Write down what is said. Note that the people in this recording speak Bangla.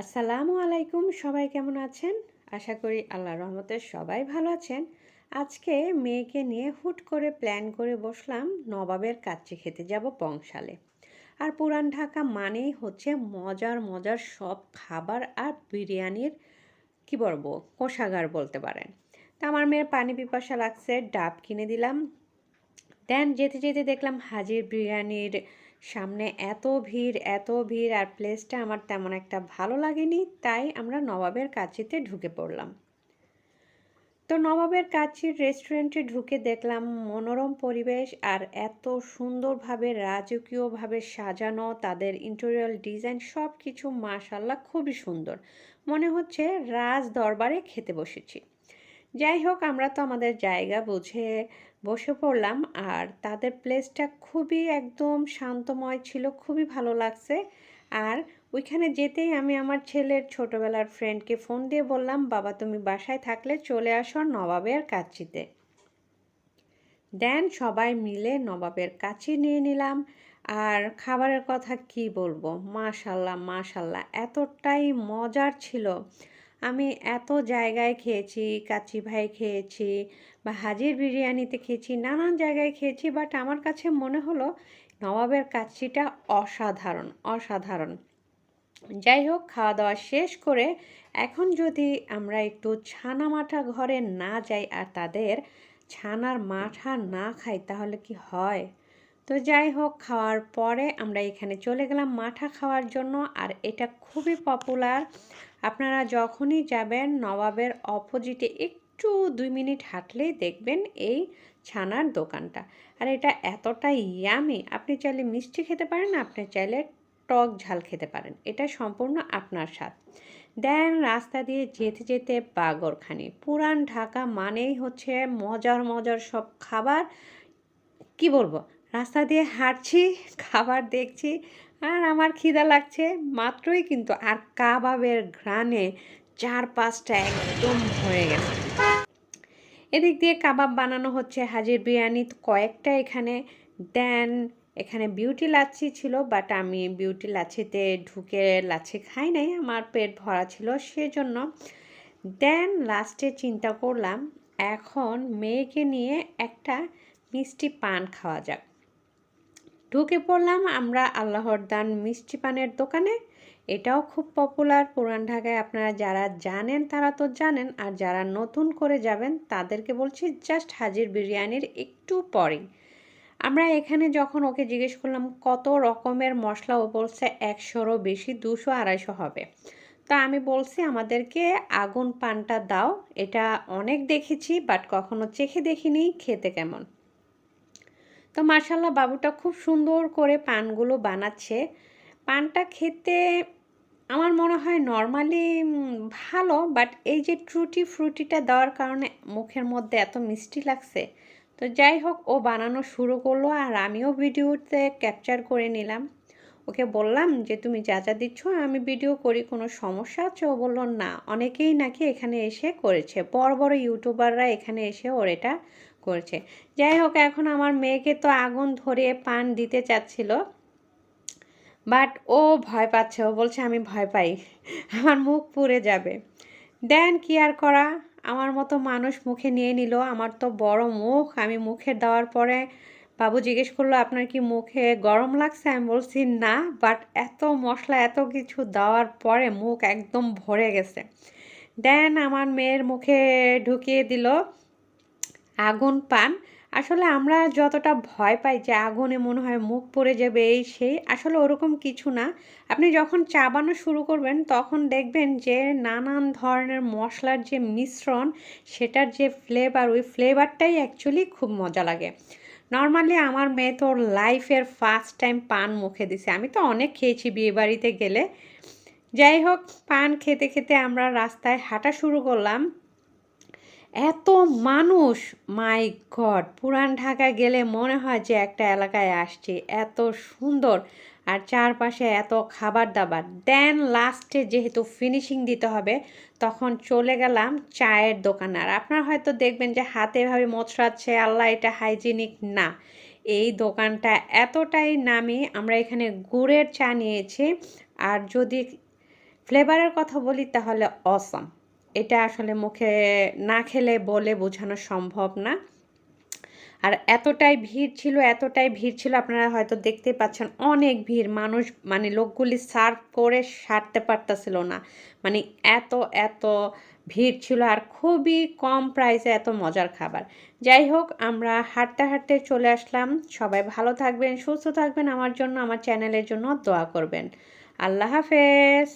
আসসালামু আলাইকুম, সবাই কেমন আছেন? আশা করি আল্লাহর রহমতে সবাই ভালো আছেন। আজকে মেয়েকে নিয়ে হুট করে প্ল্যান করে বসলাম নবাবের কাচ্চি খেতে যাব বংশালে আর পুরান ঢাকা মানেই হচ্ছে মজার মজার সব খাবার আর বিরিয়ানির, কি বলব, কোষাগার বলতে পারেন। তা আমার মেয়ের পানি পিপাসা লাগছে, ডাব কিনে দিলাম। দেন যেতে যেতে দেখলাম হাজির বিরিয়ানির সামনে এত ভিড় এত ভিড় আর প্লেসটা আমার তেমন একটা ভালো লাগেনি, তাই আমরা নবাবের কাছিতে ঢুকে পড়লাম। তো নবাবের কাছির রেস্টুরেন্টে ঢুকে দেখলাম মনোরম পরিবেশ আর এত সুন্দরভাবে রাজকীয়ভাবে সাজানো, তাদের ইন্টেরিয়াল ডিজাইন সব কিছু মাশাল্লাহ খুবই সুন্দর। মনে হচ্ছে রাজ দরবারে খেতে বসেছি। যাই হোক, আমরা তো আমাদের জায়গা বুঝে বসে পড়লাম আর তাদের প্লেসটা খুবই একদম শান্তময় ছিল, খুবই ভালো লাগছে। আর ওইখানে যেতেই আমি আমার ছেলের ছোটবেলার ফ্রেন্ডকে ফোন দিয়ে বললাম, বাবা, তুমি বাসায় থাকলে চলে আসো নবাবের কাচ্চিতে দেন সবাই মিলে নবাবের কাছি নিয়ে নিলাম। আর খাবারের কথা কি বলব? মাশাল্লাহ মাশাল্লাহ, এতটাই মজার ছিল। আমি এত জায়গায় খেয়েছি কাচি ভাই খেয়েছি বা হাজির বিরিয়ানিতে খেয়েছি, নানান জায়গায় খেয়েছি বাট আমার কাছে মনে হলো নবাবের কাচ্চিটা অসাধারণ অসাধারণ। যাই হোক খাওয়া দাওয়া শেষ করে এখন যদি আমরা একটু ছানা মাঠা ঘরে না যাই আর তাদের ছানার মাঠা না খাই, তাহলে কি হয়? তো যাই হোক, খাওয়ার পরে আমরা এখানে চলে গেলাম মাঠা খাওয়ার জন্য। আর এটা খুবই পপুলার আপনারা যখনই যাবেন, নবাবের অপোজিটে একটু দুই মিনিট হাঁটলেই দেখবেন এই ছানার দোকানটা। আর এটা এতটাই ইয়ামি আপনি চাইলে মিষ্টি খেতে পারেন, আপনি চাইলে টক ঝাল খেতে পারেন। এটা সম্পূর্ণ আপনার স্বাদ। দেন রাস্তা দিয়ে যেতে যেতে বাগরখানি। পুরান ঢাকা মানেই হচ্ছে মজার মজার সব খাবার। কি বলব? রাস্তা দিয়ে হাঁটছি, খাবার দেখছি, আর আমার খিদা লাগছে। মাত্রই কিন্তু আর কাবাবের ঘ্রাণে চার পাঁচটা একদম হয়ে গেছে। এদিক দিয়ে কাবাব বানানো হচ্ছে, হাজির বিরিয়ানি কয়েকটা এখানে। দেন এখানে বিউটি লাচ্ছি ছিল, বাট আমি বিউটি লাচ্ছিতে ঢুকে লাচ্ছি খাই নাই, আমার পেট ভরা ছিল সেজন্য। দেন লাস্টে চিন্তা করলাম, এখন মেয়েকে নিয়ে একটা মিষ্টি পান খাওয়া যাক। ঢুকে পড়লাম আমরা আল্লাহর দান মিষ্টি পানের দোকানে। এটাও খুব পপুলার পুরান ঢাকায়। আপনারা যারা জানেন তারা তো জানেন, আর যারা নতুন করে যাবেন তাদেরকে বলছি জাস্ট হাজির বিরিয়ানির একটু পরেই। আমরা এখানে যখন ওকে জিজ্ঞেস করলাম, কত রকমের মশলা? ও বলছে, একশোরও বেশি, দুশো, আড়াইশো হবে। তা আমি বলছি, আমাদেরকে আগুন পানটা দাও। এটা অনেক দেখেছি বাট কখনো চেখে দেখিনি, খেতে কেমন? তো মার্শাল্লাহ বাবুটা খুব সুন্দর করে পানগুলো বানাচ্ছে। পানটা খেতে আমার মনে হয় নর্মালি ভালো বাট এই যে ট্রুটি ফ্রুটিটা দেওয়ার কারণে মুখের মধ্যে এত মিষ্টি লাগছে। তো যাই হোক, ও বানানো শুরু করল আর আমিও ভিডিওতে ক্যাপচার করে নিলাম। ওকে বললাম যে, তুমি যা যা দিচ্ছ, আমি ভিডিও করি, কোনো সমস্যা আছে? ও বলল, না। অনেকেই নাকি এখানে এসে করেছে। বড় বড় ইউটিউবাররা এখানে এসে ওর এটা করেছে। যাই হোক, এখন আমার মেয়েকে তো আগুন ধরে পান দিতে চাচ্ছিল, বাট ও ভয় পাচ্ছে। ও বলছে, আমি ভয় পাই, আমার মুখ পুড়ে যাবে। দেন কি আর করা? আমার মতো মানুষ মুখে নিয়ে নিল, আমার তো বড় মুখ। আমি মুখে দেওয়ার পরে বাবু জিজ্ঞেস করল, আপনার কি মুখে গরম লাগছে? আমি বলছি, না, বাট এত মশলা, এত কিছু দেওয়ার পরে মুখ একদম ভরে গেছে। দেন আমার মেয়ের মুখে ঢুকিয়ে দিল আগুন পান। আসলে আমরা যতটা ভয় পাই যে আগুনে মনে হয় মুখ পড়ে যাবে, এই সেই, আসলে ওরকম কিছু না। আপনি যখন চাবানো শুরু করবেন, তখন দেখবেন যে নানান ধরনের মশলার যে মিশ্রণ, সেটার যে ফ্লেভার ওই ফ্লেভারটাই অ্যাকচুয়ালি খুব মজা লাগে। নর্মালি আমার মেয়ে তো লাইফের ফার্স্ট টাইম পান মুখে দিছে। আমি তো অনেক খেয়েছি বিয়ে বাড়িতে গেলে। যাই হোক, পান খেতে খেতে আমরা রাস্তায় হাঁটা শুরু করলাম। এত মানুষ, মাই গড, পুরান ঢাকা গেলে মনে হয় যে একটা এলাকায় আসছে, এত সুন্দর। আর চারপাশে এত খাবার দাবার দেন লাস্টে যেহেতু ফিনিশিং দিতে হবে, তখন চলে গেলাম চায়ের দোকান। আর আপনারা হয়তো দেখবেন যে হাতে এভাবে মচড়াচ্ছে, আল্লাহ এটা হাইজিনিক না। এই দোকানটা এতটাই নামি, আমরা এখানে গুড়ের চা নিয়েছি। আর যদি ফ্লেভারের কথা বলি, তাহলে অসম এটা আসলে মুখে না খেলে বলে বোঝানো সম্ভব না। আর এতটাই ভিড় ছিল, এতটাই ভিড় ছিল, আপনারা হয়তো দেখতে পাচ্ছেন অনেক ভিড়। মানুষ মানে লোকগুলি সার্ভ করে সারতে পারতেছিল না। মানে এত এত ভিড় ছিল আর খুবই কম প্রাইসে এত মজার খাবার। যাই হোক, আমরা হাঁটতে হাঁটতে চলে আসলাম। সবাই ভালো থাকবেন, সুস্থ থাকবেন। আমার জন্য, আমার চ্যানেলের জন্য দোয়া করবেন। আল্লাহ হাফেজ।